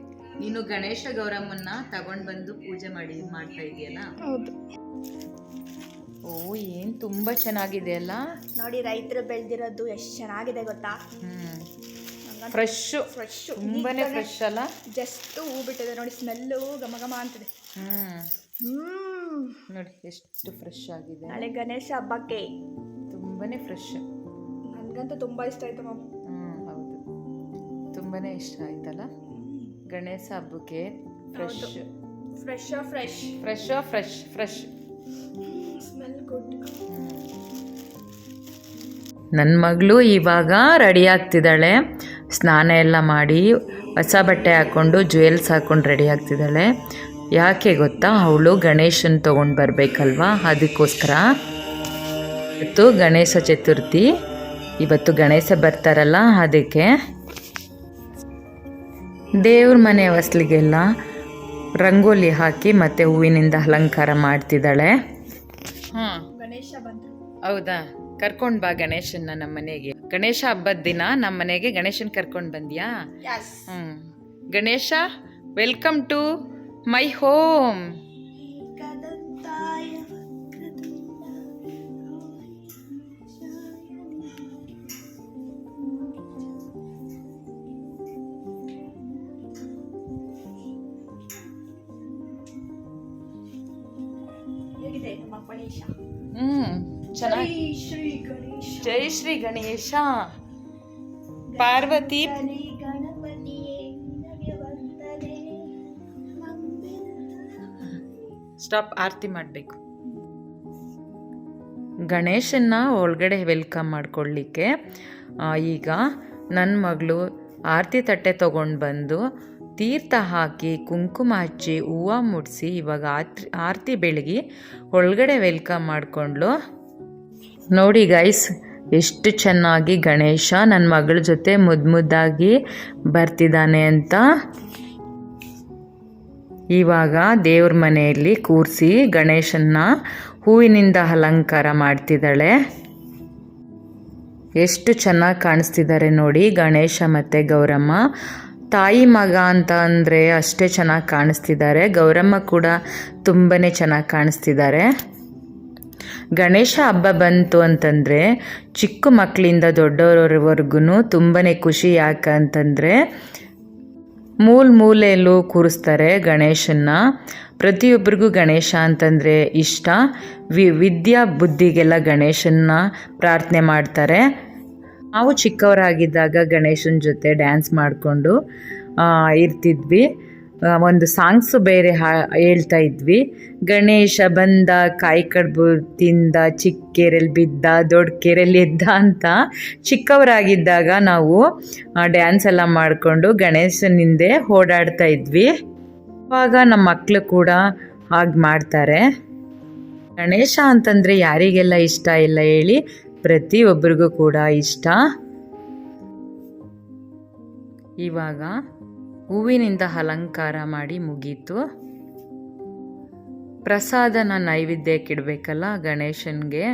[SPEAKER 1] ನೀನು ಗಣೇಶ ಗೌರಮ್ಮನ್ನ ತಗೊಂಡ್ ಬಂದು ಪೂಜೆ ಮಾಡಿ ಮಾಡ್ತಾ ಇದೆಯಲ್ಲ
[SPEAKER 2] ಹೌದು.
[SPEAKER 1] ಓ ಏನ್ ತುಂಬಾ ಚೆನ್ನಾಗಿದೆ ಅಲ್ಲ?
[SPEAKER 2] ನೋಡಿ ರೈತರು ಬೆಳೆದಿರೋದು ಎಷ್ಟು ಚೆನ್ನಾಗಿದೆ ಗೊತ್ತಾ?
[SPEAKER 1] ಹ್ಞೂ ಫ್ರೆಶ್ಶು
[SPEAKER 2] ಫ್ರೆಶ್
[SPEAKER 1] ತುಂಬಾನೇ ಫ್ರೆಶ್ ಅಲ್ಲ?
[SPEAKER 2] ಜಸ್ಟ್ ಹೂ ಬಿಟ್ಟಿದೆ ನೋಡಿ ಸ್ಮೆಲ್ ಘಮ ಘಮ ಅಂತಿದೆ. ಹ್ಮ್.
[SPEAKER 1] ನೋಡಿ ಎಷ್ಟು ಫ್ರೆಶ್ ಆಗಿದೆ.
[SPEAKER 2] ನಾಳೆ ಗಣೇಶ ಹಬ್ಬಕ್ಕೆ.
[SPEAKER 1] ತುಂಬಾನೇ ಫ್ರೆಶ್
[SPEAKER 2] ನನಗಂತೂ ತುಂಬಾ ಇಷ್ಟ ಆಯ್ತು ಮ್ಯಾಮ್
[SPEAKER 1] ಹೌದು. ತುಂಬಾನೇ ಇಷ್ಟ ಆಯ್ತಲ್ಲ? ಗಣೇಶ ಹಬ್ಬಕ್ಕೆ fresh
[SPEAKER 2] fresh fresh
[SPEAKER 1] fresh fresh fresh
[SPEAKER 2] smell good
[SPEAKER 1] ನನ್ನ ಮಗಳು ಇವಾಗ ರೆಡಿ ಆಗ್ತಿದ್ದಾಳೆ. ಸ್ನಾನ ಎಲ್ಲ ಮಾಡಿ ಹೊಸ ಬಟ್ಟೆ ಹಾಕ್ಕೊಂಡು ಜ್ಯುವೆಲ್ಸ್ ಹಾಕ್ಕೊಂಡು ರೆಡಿ ಆಗ್ತಿದ್ದಾಳೆ. ಯಾಕೆ ಗೊತ್ತಾ? ಅವಳು ಗಣೇಶನ ತೊಗೊಂಡು ಬರಬೇಕಲ್ವಾ? ಅದಕ್ಕೋಸ್ಕರ. ಇವತ್ತು ಗಣೇಶ ಚತುರ್ಥಿ. ಇವತ್ತು ಗಣೇಶ ಬರ್ತಾರಲ್ಲ ಅದಕ್ಕೆ. ದೇವ್ರ ಮನೆ ಹೊಸ್ಲಿಗೆಲ್ಲ ರಂಗೋಲಿ ಹಾಕಿ ಮತ್ತೆ ಹೂವಿನಿಂದ ಅಲಂಕಾರ ಮಾಡ್ತಿದ್ದಾಳೆ. ಹಾಂ
[SPEAKER 2] ಗಣೇಶ ಬಂದ್ರು.
[SPEAKER 1] ಹೌದಾ? ಕರ್ಕೊಂಡ್ ಬಾ ಗಣೇಶನ್ನ ನಮ್ಮ ಮನೆಗೆ ಗಣೇಶ ಹಬ್ಬದ ದಿನ ನಮ್ಮ ಮನೆಗೆ ಗಣೇಶನ್ ಕರ್ಕೊಂಡು ಬಂದ್ಯಾ? ಹ್ಞೂ Ganesha welcome to my home ಹ್ಮ್ ಚೆನ್ನಾಗಿ
[SPEAKER 2] ಜೈ ಶ್ರೀ ಗಣೇಶ.
[SPEAKER 1] ಪಾರ್ವತಿ. ಸ್ಟಾಪ್ ಆರತಿ ಮಾಡಬೇಕು. ಗಣೇಶನ್ನ ಒಳಗಡೆ ವೆಲ್ಕಮ್ ಮಾಡ್ಕೊಳ್ಳಿಕ್ಕೆ ಈಗ ನನ್ನ ಮಗಳು ಆರತಿ ತಟ್ಟೆ ತೊಗೊಂಡು ಬಂದು ತೀರ್ಥ ಹಾಕಿ ಕುಂಕುಮ ಹಚ್ಚಿ ಹೂವು ಮುಡಿಸಿ ಇವಾಗ ಆರ್ತಿ ಆರತಿ ಬೆಳಗಿ ಒಳಗಡೆ ವೆಲ್ಕಮ್ ಮಾಡಿಕೊಂಡ್ಲು ನೋಡಿ ಗೈಸ್ ಎಷ್ಟು ಚೆನ್ನಾಗಿ ಗಣೇಶ ನನ್ನ ಮಗಳ ಜೊತೆ ಮುದ್ದು ಮುದ್ದಾಗಿ ಬರ್ತಿದ್ದಾನೆ ಅಂತ. ಇವಾಗ ದೇವ್ರ ಮನೆಯಲ್ಲಿ ಕೂರಿಸಿ ಗಣೇಶನ್ನ ಹೂವಿನಿಂದ ಅಲಂಕಾರ ಮಾಡ್ತಿದ್ದಾಳೆ. ಎಷ್ಟು ಚೆನ್ನಾಗಿ ಕಾಣಿಸ್ತಿದ್ದಾರೆ ನೋಡಿ ಗಣೇಶ ಮತ್ತು ಗೌರಮ್ಮ. ತಾಯಿ ಮಗ ಅಂತ ಅಂದರೆ ಅಷ್ಟೇ ಚೆನ್ನಾಗಿ ಕಾಣಿಸ್ತಿದ್ದಾರೆ. ಗೌರಮ್ಮ ಕೂಡ ತುಂಬಾ ಚೆನ್ನಾಗಿ ಕಾಣಿಸ್ತಿದ್ದಾರೆ. ಗಣೇಶ ಹಬ್ಬ ಬಂತು ಅಂತಂದರೆ ಚಿಕ್ಕ ಮಕ್ಕಳಿಂದ ದೊಡ್ಡವರವರೆಗೂ ತುಂಬಾ ಖುಷಿ. ಯಾಕಂತಂದರೆ ಮೂಲ ಮೂಲೆಯಲ್ಲೂ ಕೂರಿಸ್ತಾರೆ ಗಣೇಶನ್ನ. ಪ್ರತಿಯೊಬ್ಬರಿಗೂ ಗಣೇಶ ಅಂತಂದರೆ ಇಷ್ಟ. ವಿ, ವಿದ್ಯಾ ಬುದ್ಧಿಗೆಲ್ಲ ಗಣೇಶನ್ನ ಪ್ರಾರ್ಥನೆ ಮಾಡ್ತಾರೆ. ನಾವು ಚಿಕ್ಕವರಾಗಿದ್ದಾಗ ಗಣೇಶನ ಜೊತೆ ಡ್ಯಾನ್ಸ್ ಮಾಡಿಕೊಂಡು ಇರ್ತಿದ್ವಿ. ಒಂದು ಸಾಂಗ್ಸು ಬೇರೆ ಹಾ ಹೇಳ್ತಾ ಇದ್ವಿ. ಗಣೇಶ ಬಂದ ಕಾಯಿ ಕಡ್ಬು ತಿಂದ ಚಿಕ್ಕ ಕೆರೆಯಲ್ಲಿ ಬಿದ್ದ ದೊಡ್ಡ ಕೆರೆಯಲ್ಲಿ ಎದ್ದ ಅಂತ ಚಿಕ್ಕವರಾಗಿದ್ದಾಗ ನಾವು ಡ್ಯಾನ್ಸ್ ಎಲ್ಲ ಮಾಡಿಕೊಂಡು ಗಣೇಶನಿಂದೆ ಓಡಾಡ್ತಾ ಇದ್ವಿ. ಆವಾಗ ನಮ್ಮ ಮಕ್ಕಳು ಕೂಡ ಹಾಗೆ ಮಾಡ್ತಾರೆ. ಗಣೇಶ ಅಂತಂದರೆ ಯಾರಿಗೆಲ್ಲ ಇಷ್ಟ ಇಲ್ಲ ಹೇಳಿ ಪ್ರತಿಯೊಬ್ಬರಿಗೂ ಕೂಡ ಇಷ್ಟ. ಇವಾಗ ಹೂವಿನಿಂದ ಅಲಂಕಾರ ಮಾಡಿ ಮುಗೀತು. ಪ್ರಸಾದನ ನೈವೇದ್ಯಕ್ಕೆ ಇಡಬೇಕಲ್ಲ ಗಣೇಶನಿಗೆ.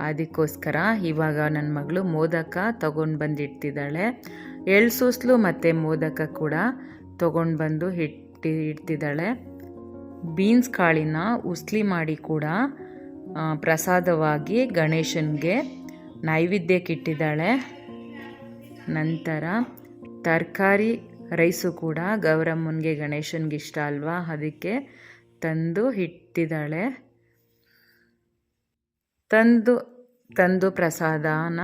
[SPEAKER 1] ಅದಕ್ಕೋಸ್ಕರ ಇವಾಗ ನನ್ನ ಮಗಳು ಮೋದಕ ತಗೊಂಡು ಬಂದಿಡ್ತಿದ್ದಾಳೆ. ಎಳ್ಸೂಸ್ಲು ಮತ್ತು ಮೋದಕ ಕೂಡ ತಗೊಂಡು ಬಂದು ಇಟ್ಟಿ ಇಡ್ತಿದ್ದಾಳೆ. ಬೀನ್ಸ್ ಕಾಳಿನ ಉಸ್ಲಿ ಮಾಡಿ ಕೂಡ ಪ್ರಸಾದವಾಗಿ ಗಣೇಶನಿಗೆ ನೈವೇದ್ಯಕ್ಕೆ ಇಟ್ಟಿದ್ದಾಳೆ. ನಂತರ ತರಕಾರಿ ರೈಸು ಕೂಡ ಗೌರಮ್ಮನಿಗೆ ಗಣೇಶನಿಗೆ ಇಷ್ಟ ಅಲ್ವಾ? ಅದಕ್ಕೆ ತಂದು ಇಟ್ಟಿದ್ದಾಳೆ. ತಂದು ತಂದು ಪ್ರಸಾದನ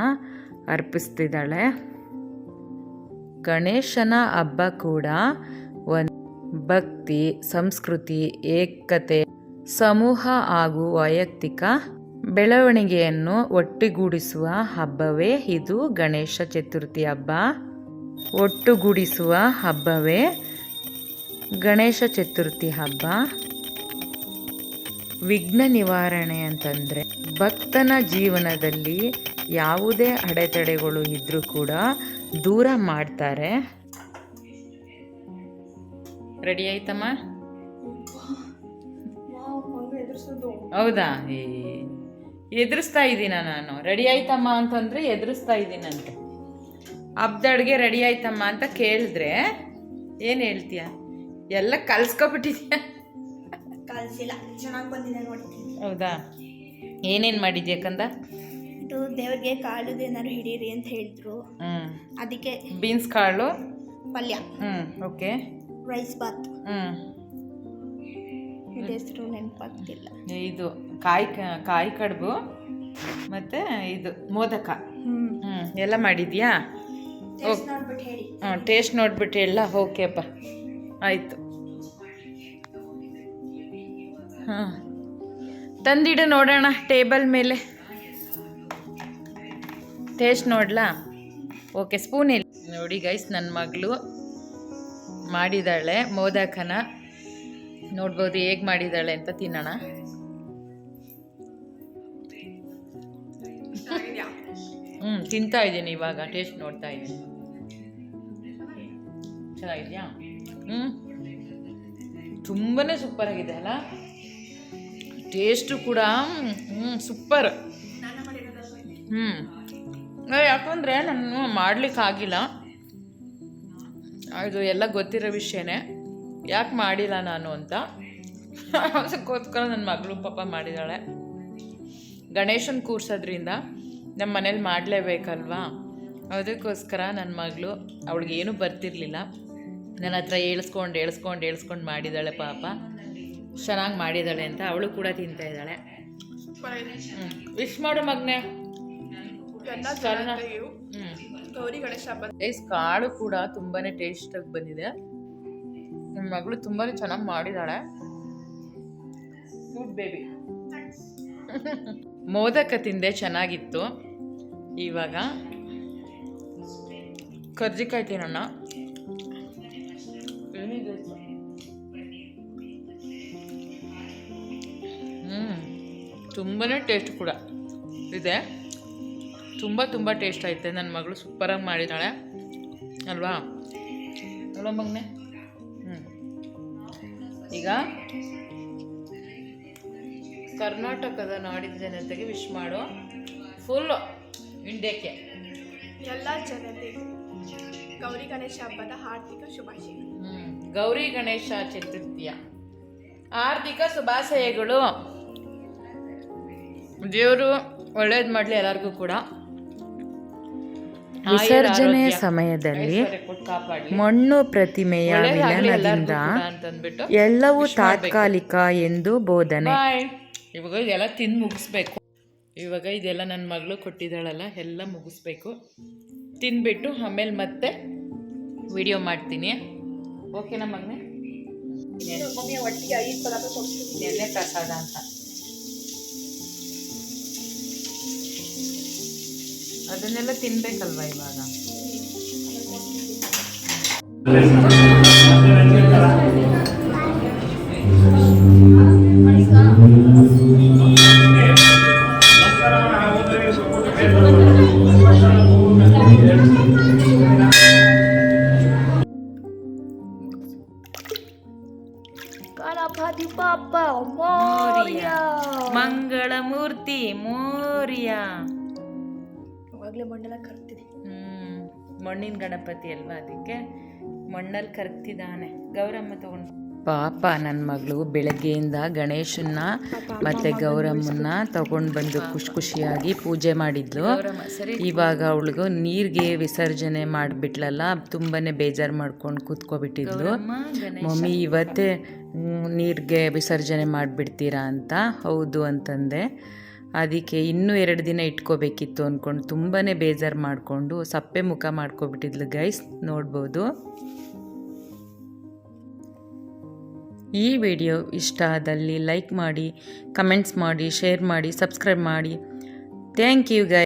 [SPEAKER 1] ಅರ್ಪಿಸ್ತಿದ್ದಾಳೆ. ಗಣೇಶನ ಹಬ್ಬ ಕೂಡ ಒಂದು ಭಕ್ತಿ, ಸಂಸ್ಕೃತಿ, ಏಕತೆ, ಸಮೂಹ ಹಾಗೂ ವೈಯಕ್ತಿಕ ಬೆಳವಣಿಗೆಯನ್ನು ಒಟ್ಟುಗೂಡಿಸುವ ಹಬ್ಬವೇ ಇದು ಗಣೇಶ ಚತುರ್ಥಿ ಹಬ್ಬ. ಒಟ್ಟುಗೂಡಿಸುವ ಹಬ್ಬವೇ ಗಣೇಶ ಚತುರ್ಥಿ ಹಬ್ಬ. ವಿಘ್ನ ನಿವಾರಣೆ ಅಂತಂದರೆ ಭಕ್ತನ ಜೀವನದಲ್ಲಿ ಯಾವುದೇ ಅಡೆತಡೆಗಳು ಇದ್ದರೂ ಕೂಡ ದೂರ ಮಾಡ್ತಾರೆ. ರೆಡಿ ಆಯ್ತಮ್ಮ? ಹೌದಾ? ಎದುರಿಸ್ತಾ ಇದ್ದೀನ ನಾನು. ರೆಡಿ ಆಯ್ತಮ್ಮ ಅಂತಂದ್ರೆ ಎದುರಿಸ್ತಾ ಇದ್ದೀನಂತೆ. ಹಬ್ಬದ ಅಡುಗೆ ರೆಡಿ ಆಯ್ತಮ್ಮ ಅಂತ ಕೇಳಿದ್ರೆ ಏನು ಹೇಳ್ತೀಯ? ಎಲ್ಲ ಕಲ್ಸ್ಕೊಬಿಟ್ಟಿದ್ಯಾ?
[SPEAKER 2] ಕಲ್ಸಿಲ್ಲ ಚೆನ್ನಾಗಿ ಬಂದಿದೆ ನೋಡಿ.
[SPEAKER 1] ಹೌದಾ? ಏನೇನು ಮಾಡಿದ್ಯಾ ಕಂದ?
[SPEAKER 2] ಇದು ದೇವ್ರಿಗೆ ಕಾಳು ಏನಾದ್ರು ಹಿಡೀರಿ ಅಂತ ಹೇಳಿದ್ರು.
[SPEAKER 1] ಹ್ಞೂ
[SPEAKER 2] ಅದಕ್ಕೆ
[SPEAKER 1] ಬೀನ್ಸ್ ಕಾಳು?
[SPEAKER 2] ಪಲ್ಯ.
[SPEAKER 1] ಹ್ಞೂ ಓಕೆ.
[SPEAKER 2] ರೈಸ್ ಬಾತ್.
[SPEAKER 1] ಹ್ಞೂ
[SPEAKER 2] ಇದು ಹೆಸರು ನೆನಪಾಗ್ತಿಲ್ಲ.
[SPEAKER 1] ಇದು ಕಾಯಿ ಕ- ಕಾಯಿ ಕಡುಬು ಮತ್ತು ಇದು ಮೋದಕ.
[SPEAKER 2] ಹ್ಞೂ
[SPEAKER 1] ಹ್ಞೂ ಎಲ್ಲ ಮಾಡಿದ್ಯಾ? ಹಾಂ ಟೇಸ್ಟ್ ನೋಡ್ಬಿಟ್ಟು ಎಲ್ಲ ಓಕೆಪ್ಪ. ಆಯಿತು. ಹಾಂ. ತಂದಿಡು ನೋಡೋಣ ಟೇಬಲ್ ಮೇಲೆ. ಟೇಸ್ಟ್ ನೋಡ್ಲಾ? ಓಕೆ ಸ್ಪೂನ್ ಇಲ್ಲ ನೋಡಿ ಗೈಸ್ ನನ್ನ ಮಗಳು ಮಾಡಿದ್ದಾಳೆ ಮೋದಕನ. ನೋಡ್ಬೋದು ಹೇಗೆ ಮಾಡಿದ್ದಾಳೆ ಅಂತ ತಿನ್ನೋಣ. ತಿಂತಾ ಇದ್ದೀನಿ ಇವಾಗ ಟೇಸ್ಟ್ ನೋಡ್ತಾ ಇದ್ದೀನಿ. ಚೆನ್ನಾಗಿದೆಯಾ? ಹ್ಞೂ ತುಂಬಾ ಸೂಪರ್ ಆಗಿದೆ ಅಲ್ಲ? ಟೇಸ್ಟು ಕೂಡ ಹ್ಞೂ ಸೂಪರ್ ಹ್ಞೂ ಯಾಕಂದರೆ ನಾನು ಮಾಡ್ಲಿಕ್ಕೆ ಆಗಿಲ್ಲ. ಇದು ಎಲ್ಲ ಗೊತ್ತಿರೋ ವಿಷಯನೇ. ಯಾಕೆ ಮಾಡಿಲ್ಲ ನಾನು ಅಂತ? ಅದಕ್ಕೋಸ್ಕರ ನನ್ನ ಮಗಳು ಪಾಪ ಮಾಡಿದ್ದಾಳೆ ಗಣೇಶನ ಕೂರ್ಸೋದ್ರಿಂದ ನಮ್ಮ ಮನೇಲಿ ಮಾಡಲೇಬೇಕಲ್ವಾ? ಅದಕ್ಕೋಸ್ಕರ ನನ್ನ ಮಗಳು ಅವಳಿಗೇನು ಬರ್ತಿರಲಿಲ್ಲ. ಬರ್ತಿರ್ಲಿಲ್ಲ ನನ್ನ ಹತ್ರ ಹೇಳಿಸ್ಕೊಂಡು ಏಳಿಸ್ಕೊಂಡು ಹೇಳಿಸ್ಕೊಂಡು ಮಾಡಿದ್ದಾಳೆ ಪಾಪ. ಚೆನ್ನಾಗಿ ಮಾಡಿದ್ದಾಳೆ ಅಂತ ಅವಳು ಕೂಡ ತಿಂತಾ ಇದ್ದಾಳೆ. ವಿಶ್ ಮಾಡು ಮಗ್ನೆ.
[SPEAKER 2] ಗೌರಿ ಗಣೇಶ
[SPEAKER 1] ಕಾಳು ಕೂಡ ತುಂಬಾ ಟೇಸ್ಟಾಗಿ ಬಂದಿದೆ. ನನ್ನ ಮಗಳು ತುಂಬಾ ಚೆನ್ನಾಗಿ ಮಾಡಿದ್ದಾಳೆ ಗುಡ್ ಬೇಬಿ ಮೋದಕ ತಿಂದೆ ಚೆನ್ನಾಗಿತ್ತು. ಇವಾಗ ಕರ್ಜಿಕಾಯಿ ತಿನ್ನೋಣ. ಹ್ಞೂ ತುಂಬಾ ಟೇಸ್ಟ್ ಕೂಡ. ಇದೆ. ತುಂಬ ತುಂಬ ಟೇಸ್ಟ್ ಐತೆ ನನ್ನ ಮಗಳು ಸೂಪರಾಗಿ ಮಾಡಿದ್ದಾಳೆ ಅಲ್ವಾ? ಅಲ್ವಾ ಮಗ್ನೆ? ಹ್ಞೂ ಈಗ ಕರ್ನಾಟಕದ ನಾಡಿನ ಜನತೆಗೆ ವಿಶ್ ಮಾಡು ಫುಲ್ಲು ಇಂಡಿಯಾಕ್ಕೆ
[SPEAKER 2] ಎಲ್ಲ ಜನತೆಗೂ ಗೌರಿ ಗಣೇಶ ಹಬ್ಬದ ಹಾರ್ದಿಕ ಶುಭಾಶಯ.
[SPEAKER 1] ಹ್ಞೂ ಗೌರಿ ಗಣೇಶ ಚತುರ್ಥಿಯ. ಆರ್ಥಿಕ ಶುಭಾಶಯಗಳು. ದೇವರು ಒಳ್ಳೇದು ಮಾಡಲಿ ಎಲ್ಲರಿಗೂ ಕೂಡ.
[SPEAKER 3] ವಿಸರ್ಜನೆ ಸಮಯದಲ್ಲಿ. ಮಣ್ಣು ಪ್ರತಿಮೆಯ ವಿಲನದಿಂದ ಎಲ್ಲವೂ ತಾತ್ಕಾಲಿಕ ಎಂದು ಬೋಧನೆ.
[SPEAKER 1] ಇವಾಗ ಇದೆಲ್ಲ ತಿಂದು ಮುಗಿಸ್ಬೇಕು. ಇವಾಗ ಇದೆಲ್ಲ ನನ್ನ ಮಗಳು ಕೊಟ್ಟಿದ್ದಾಳಲ್ಲ ಎಲ್ಲ ಮುಗಿಸ್ಬೇಕು. ತಿಂದ್ಬಿಟ್ಟು ಆಮೇಲೆ ಮತ್ತೆ ವಿಡಿಯೋ ಮಾಡ್ತೀನಿ. ಓಕೆನಾ ಮಗನೇ?
[SPEAKER 2] ಒಟ್ಟಿಗೆ
[SPEAKER 1] ನೆನ್ನೆ ಪ್ರಸಾದ ಅಂತ. ಅದನ್ನೆಲ್ಲ ತಿನ್ಬೇಕಲ್ವಾ ಇವಾಗ?
[SPEAKER 2] ಅವಾಗಲೇ ಮಣ್ಣೆಲ್ಲ ಕರ್ತಿದೆ
[SPEAKER 1] ಹ್ಮ್ ಮಣ್ಣಿನ ಗಣಪತಿ ಅಲ್ವಾ ಅದಕ್ಕೆ? ಮಣ್ಣಲ್ಲಿ ಕರ್ತಿದ್ದಾನೆ. ಗೌರಮ್ಮ ತಗೊಂಡು
[SPEAKER 3] ಪಾಪ ನನ್ನ ಮಗಳು ಬೆಳಗ್ಗೆಯಿಂದ ಗಣೇಶನ್ನ ಮತ್ತೆ ಗೌರಮ್ಮನ್ನ ತಗೊಂಡು ಬಂದು ಖುಷಿ ಖುಷಿಯಾಗಿ ಪೂಜೆ ಮಾಡಿದ್ಲು. ಇವಾಗ ಅವಳಿಗೂ ನೀರಿಗೆ ವಿಸರ್ಜನೆ ಮಾಡಿಬಿಟ್ಲಲ್ಲ ತುಂಬಾ ಬೇಜಾರು ಮಾಡ್ಕೊಂಡು ಕೂತ್ಕೊಬಿಟ್ಟಿದ್ಲು. ಮಮ್ಮಿ ಇವತ್ತೇ ನೀರಿಗೆ ವಿಸರ್ಜನೆ ಮಾಡಿಬಿಡ್ತೀರಾ ಅಂತ. ಹೌದು ಅಂತಂದೆ. ಅದಕ್ಕೆ ಇನ್ನೂ ಎರಡು ದಿನ ಇಟ್ಕೋಬೇಕಿತ್ತು ಅಂದ್ಕೊಂಡು ತುಂಬಾ ಬೇಜಾರು ಮಾಡಿಕೊಂಡು ಸಪ್ಪೆ ಮುಖ ಮಾಡ್ಕೊಬಿಟ್ಟಿದ್ಲು ಗೈಸ್ ನೋಡ್ಬೋದು. ಈ ವಿಡಿಯೋ ಇಷ್ಟ ಆದಲ್ಲಿ ಲೈಕ್ ಮಾಡಿ ಕಮೆಂಟ್ಸ್ ಮಾಡಿ ಶೇರ್ ಮಾಡಿ ಸಬ್ಸ್ಕ್ರೈಬ್ ಮಾಡಿ. Thank you Guy